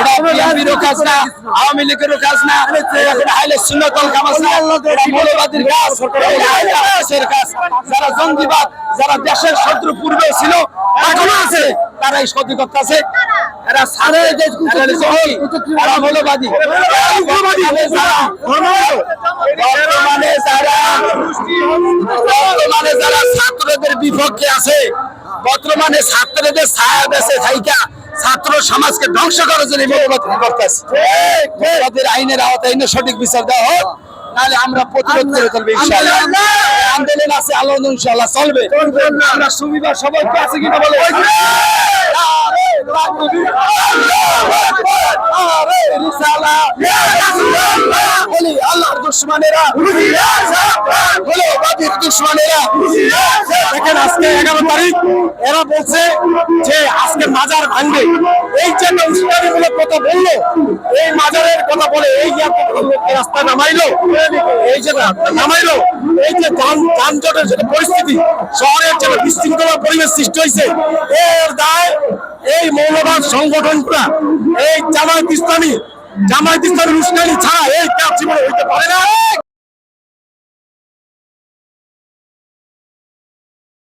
এটা কাজ না আওয়ামী লীগেরও কাজ না। এটা সুন্নতল কাজ। না মৌলবাদীর কাজ আইএসের কাজ। যারা জঙ্গিবাদ যারা দেশের শত্রু পূর্বে ছিল এখনও আছে। তারা এই সত্যি করতেছে এরা সারে এরা মৌলবাদী বর্তমানে যারা বর্তমানে যারা ছাত্রদের বিপক্ষে আছে বর্তমানে ছাত্রদের ছায়া দেশে থাইকা ছাত্র সমাজকে ধ্বংস করার জন্য করতেছে মৌলবাদীর আইনের আওতায় আইনের সঠিক বিচার দেওয়া হোক নাহলে আমরা প্রতিরোধ করে চলবে আন্দোলন আছে আন্দোলন ইনশাআল্লাহ চলবে আমরা সুবিধা সবাই আছে কিনা বলে আল্লাহর দুশমনেরা বাদির দুশমনেরা আজকে এগারো তারিখ, এরা বলছে যে আজকে মাজার ভাঙবে। এই যে উস্কানিমূলক কথা বলল, এই মাজারের কথা বলে এই যে এত রাস্তায় নামাইলো, এই যে নামাইলো, এই যে যানজটের যে পরিস্থিতি, শহরের যে বিশৃঙ্খলা পরিবেশ সৃষ্টি হয়েছে, এর দায় এই মৌলবাদ সংগঠনটা, এই জামায়াত ইসলামী জামায়াত ইসলামী উস্কানি ছাড়া এই কাজ জীবনে হইতে পারে না।